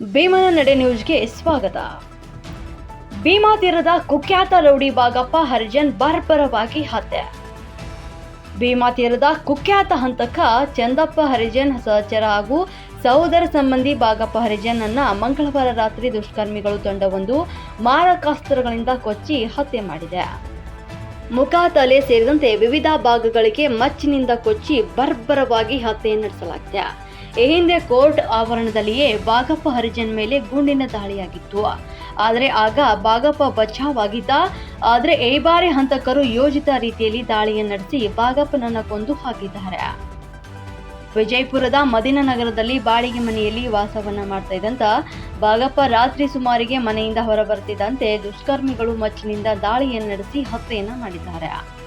ಭೀಮನ ನಡೆ ನ್ಯೂಸ್ಗೆ ಸ್ವಾಗತ. ಭೀಮಾ ತೀರದ ಕುಖ್ಯಾತ ರೌಡಿ ಬಾಗಪ್ಪ ಹರಿಜನ್ ಬರ್ಬರವಾಗಿ ಹತ್ಯೆ. ಭೀಮಾ ತೀರದ ಕುಖ್ಯಾತ ಹಂತಕ ಚಂದಪ್ಪ ಹರಿಜನ್, ಸಹಚರ ಹಾಗೂ ಸಹೋದರ ಸಂಬಂಧಿ ಬಾಗಪ್ಪ ಹರಿಜನ್ ಅನ್ನ ಮಂಗಳವಾರ ರಾತ್ರಿ ದುಷ್ಕರ್ಮಿಗಳು ತಂಡವೊಂದು ಮಾರಕಾಸ್ತ್ರಗಳಿಂದ ಕೊಚ್ಚಿ ಹತ್ಯೆ ಮಾಡಿದೆ. ಮುಖ, ತಲೆ ಸೇರಿದಂತೆ ವಿವಿಧ ಭಾಗಗಳಿಗೆ ಮಚ್ಚಿನಿಂದ ಕೊಚ್ಚಿ ಬರ್ಬರವಾಗಿ ಹತ್ಯೆ ನಡೆಸಲಾಗಿದೆ. ಈ ಹಿಂದೆ ಕೋರ್ಟ್ ಆವರಣದಲ್ಲಿಯೇ ಬಾಗಪ್ಪ ಹರಿಜನ್ ಮೇಲೆ ಗುಂಡಿನ ದಾಳಿಯಾಗಿತ್ತು. ಆದರೆ ಆಗ ಬಾಗಪ್ಪ ಬಚಾವಾಗಿದ್ದ. ಆದರೆ ಈ ಬಾರಿ ಹಂತಕರು ಯೋಜಿತ ರೀತಿಯಲ್ಲಿ ದಾಳಿಯನ್ನು ನಡೆಸಿ ಬಾಗಪ್ಪನನ್ನು ಕೊಂದು ಹಾಕಿದ್ದಾರೆ. ವಿಜಯಪುರದ ಮದಿನ ನಗರದಲ್ಲಿ ಬಾಡಿಗೆ ಮನೆಯಲ್ಲಿ ವಾಸವನ್ನ ಮಾಡ್ತಾ ಇದ್ದಂತ ಬಾಗಪ್ಪ ರಾತ್ರಿ ಸುಮಾರಿಗೆ ಮನೆಯಿಂದ ಹೊರಬರ್ತಿದ್ದಂತೆ ದುಷ್ಕರ್ಮಿಗಳು ಮಚ್ಚಿನಿಂದ ದಾಳಿಯನ್ನು ನಡೆಸಿ ಹತ್ಯೆಯನ್ನ ಮಾಡಿದ್ದಾರೆ.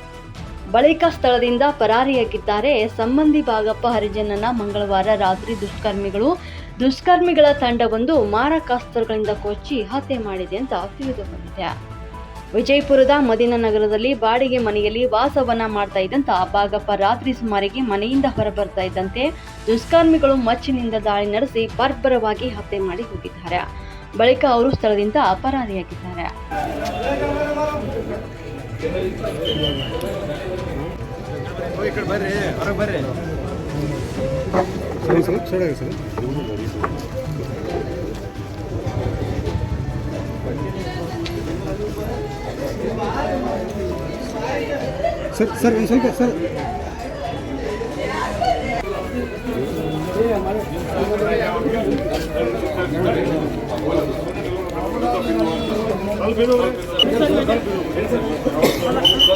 ಬಳಿಕ ಸ್ಥಳದಿಂದ ಪರಾರಿಯಾಗಿದ್ದಾರೆ. ಸಂಬಂಧಿ ಬಾಗಪ್ಪ ಹರಿಜನನ್ನ ಮಂಗಳವಾರ ರಾತ್ರಿ ದುಷ್ಕರ್ಮಿಗಳು ದುಷ್ಕರ್ಮಿಗಳ ತಂಡವೊಂದು ಮಾರಕಾಸ್ತ್ರಗಳಿಂದ ಕೊಚ್ಚಿ ಹತ್ಯೆ ಮಾಡಿದೆ ಅಂತ ತಿಳಿದು ಬಂದಿದೆ. ವಿಜಯಪುರದ ಮದಿನ ನಗರದಲ್ಲಿ ಬಾಡಿಗೆ ಮನೆಯಲ್ಲಿ ವಾಸವನ್ನ ಮಾಡ್ತಾ ಇದ್ದಂತ ಬಾಗಪ್ಪ ರಾತ್ರಿ ಸುಮಾರಿಗೆ ಮನೆಯಿಂದ ಹೊರಬರ್ತಾ ಇದ್ದಂತೆ ದುಷ್ಕರ್ಮಿಗಳು ಮಚ್ಚಿನಿಂದ ದಾಳಿ ನಡೆಸಿ ಬರ್ಬರವಾಗಿ ಹತ್ಯೆ ಮಾಡಿ ಹೋಗಿದ್ದಾರೆ. ಬಳಿಕ ಅವರು ಸ್ಥಳದಿಂದ ಅಪರಾಧಿಯಾಗಿದ್ದಾರೆ ಕಡೆ ಬರ್ರಿ ಹೊರಗೆ ಬರ್ರಿ ಸರಿ ಸರ್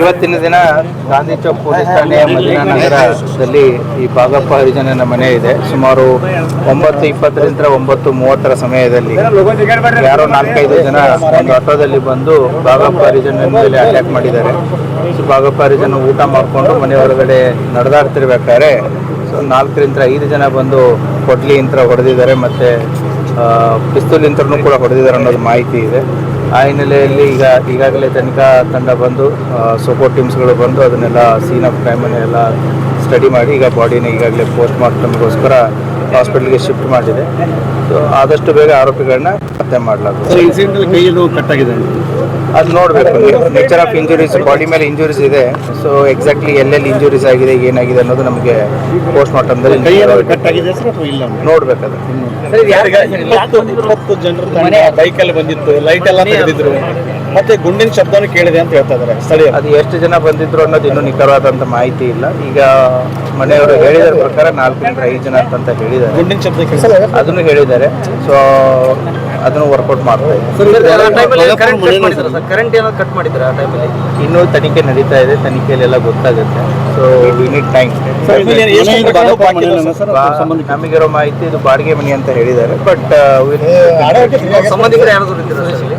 ಇವತ್ತಿನ ದಿನ ಗಾಂಧಿ ಚೌಕ್ ಪೊಲೀಸ್ ಠಾಣೆಯ ಮದಿನಾ ನಗರದಲ್ಲಿ ಈ ಭಾಗಪ್ಪ ಹರಿಜನನ ಮನೆ ಇದೆ. ಸುಮಾರು ಒಂಬತ್ತು ಇಪ್ಪತ್ತರಿಂದ ಒಂಬತ್ತು ಮೂವತ್ತರ ಸಮಯದಲ್ಲಿ ಯಾರೋ ನಾಲ್ಕೈದು ಜನ ಒಂದು ಆಟೋದಲ್ಲಿ ಬಂದು ಬಾಗಪ್ಪ ಹರಿಜನ ಮೇಲೆ ಅಟ್ಯಾಕ್ ಮಾಡಿದ್ದಾರೆ. ಸೊ ಬಾಗಪ್ಪ ಹರಿಜನ ಊಟ ಮಾಡಿಕೊಂಡು ಮನೆ ಹೊರಗಡೆ ನಡೆದಾಡ್ತಿರ್ಬೇಕಾದ್ರೆ ಸೊ ನಾಲ್ಕರಿಂದ ಐದು ಜನ ಬಂದು ಕೊಡ್ಲಿ ಯಂತ್ರ ಹೊಡೆದಿದ್ದಾರೆ ಮತ್ತೆ ಪಿಸ್ತೂಲ್ ಯಂತ್ರನೂ ಕೂಡ ಹೊಡೆದಿದ್ದಾರೆ ಅನ್ನೋದು ಮಾಹಿತಿ ಇದೆ. ಆ ಹಿನ್ನೆಲೆಯಲ್ಲಿ ಈಗ ಈಗಾಗಲೇ ತನಿಖಾ ತಂಡ ಬಂದು ಸೋಪೋ ಟೀಮ್ಸ್ಗಳು ಬಂದು ಅದನ್ನೆಲ್ಲ ಸೀನ್ ಆಫ್ ಕ್ರೈಮನ್ನೆಲ್ಲ ಸ್ಟಡಿ ಮಾಡಿ, ಈಗ ಬಾಡಿನ ಈಗಾಗಲೇ ಪೋಸ್ಟ್ ಮಾರ್ಟಮ್ಗೋಸ್ಕರ ಹಾಸ್ಪಿಟಲ್ಗೆ ಶಿಫ್ಟ್ ಮಾಡಿದೆ. ಸೊ ಆದಷ್ಟು ಬೇಗ ಆರೋಪಿಗಳನ್ನ ಪತ್ತೆ ಮಾಡಲಾಗುತ್ತೆ. ಕಟ್ಟಾಗಿದೆ ಅದು ನೋಡಬೇಕು. ನೇಚರ್ ಆಫ್ ಇಂಜುರೀಸ್ ಬಾಡಿ ಮೇಲೆ ಇಂಜುರೀಸ್ ಇದೆ. ಸೊ ಎಕ್ಸಾಕ್ಟ್ಲಿ ಎಲ್ಲೆಲ್ಲಿ ಇಂಜುರೀಸ್ ಆಗಿದೆ ಏನಾಗಿದೆ ಅನ್ನೋದು ನಮಗೆ ಪೋಸ್ಟ್ ಮಾರ್ಟಮ್ದಲ್ಲಿ ನೋಡ್ಬೇಕು ಅದು. ಜನರು ಬೈಕಲ್ಲಿ ಬಂದಿತ್ತು ಲೈಟ್ ಎಲ್ಲ ತೆಗೆದಿದ್ರು. ಮತ್ತೆ ಗುಂಡಿನ ಶಬ್ದನೂ ಕೇಳಿದೆ ಅಂತ ಹೇಳ್ತಾ ಇದ್ದಾರೆ ಸ್ಥಳೀಯ. ಅದು ಎಷ್ಟು ಜನ ಬಂದಿದ್ರು ಅನ್ನೋದು ಇನ್ನೂ ನಿಖರವಾದಂಥ ಮಾಹಿತಿ ಇಲ್ಲ. ಈಗ ಮನೆಯವರು ಹೇಳಿದ ಪ್ರಕಾರ ನಾಲ್ಕರಿಂದ ಐದು ಜನ ಅಂತ ಹೇಳಿದ್ದಾರೆ. ಗುಂಡಿನ ಶಬ್ದ ಅದನ್ನು ಹೇಳಿದ್ದಾರೆ. ಸೊ ಅದನ್ನು ವರ್ಕೌಟ್ ಮಾಡ್ತಾ ಕರೆಂಟ್ ಏನೋ ಕಟ್ ಮಾಡಿದ್ರ ಆ ಟೈಮಲ್ಲಿ ಇನ್ನೂ ತನಿಖೆ ನಡೀತಾ ಇದೆ ತನಿಖೆಯಲ್ಲೆಲ್ಲ ಗೊತ್ತಾಗುತ್ತೆ. ಸೊ ವಿ ನೀಡ್ ಟೈಮ್ ನಮಗಿರೋ ಮಾಹಿತಿ ಇದು ಬಾಡಿಗೆ ಮನೆ ಅಂತ ಹೇಳಿದ್ದಾರೆ ಬಟ್ ಸಂಬಂಧಿಕರು ಯಾರಾದ್ರು ಇದ್ದಾರೆ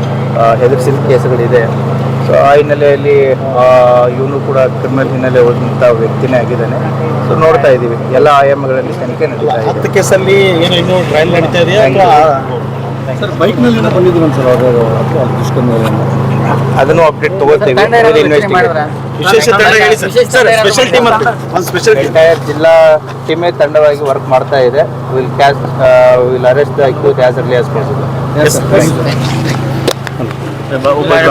ಹೆದರ್ಸಿದ ಕೇಸುಗಳಿದೆ. ಸೊ ಆ ಹಿನ್ನೆಲೆಯಲ್ಲಿ ಇವನು ಕೂಡ ಕ್ರಿಮಿನಲ್ ಹಿನ್ನೆಲೆ ಹೋದಂಥ ವ್ಯಕ್ತಿನೇ ಆಗಿದ್ದಾನೆ. ಸೊ ನೋಡ್ತಾ ಇದ್ದೀವಿ. ಎಲ್ಲ ಆಯಾಮಗಳಲ್ಲಿ ತನಿಖೆ ನಡೀತಾ ಇದೆ. ಹತ್ತು ಕೇಸಲ್ಲಿ ಏನು ಇನ್ನೂ ಟ್ರಯಲ್ ನಡೀತಾ ಇದೆಯಾ ಅಥವಾ ಸರ್ ಬೈಕ್ನಲ್ಲಿ ಏನೋ ಬಂದಿದ್ರು ಸರ್ ಅದು ಅದನ್ನು ಅಪ್ಡೇಟ್ ತಗೋತೀವಿ ವಿಶೇಷ ತಂಡ ಹೇಳಿ ಸರ್. ಸರ್ ಸ್ಪೆಷಲ್ ಟೀಮ್ ಒಂದು ಸ್ಪೆಷಲ್ ಎಂಟೈರ್ ಜಿಲ್ಲಾ ಟೀಮೇ ತಂಡವಾಗಿ ವರ್ಕ್ ಮಾಡ್ತಾ ಇದೆ. Will catch will arrest the accuse as early as possible É,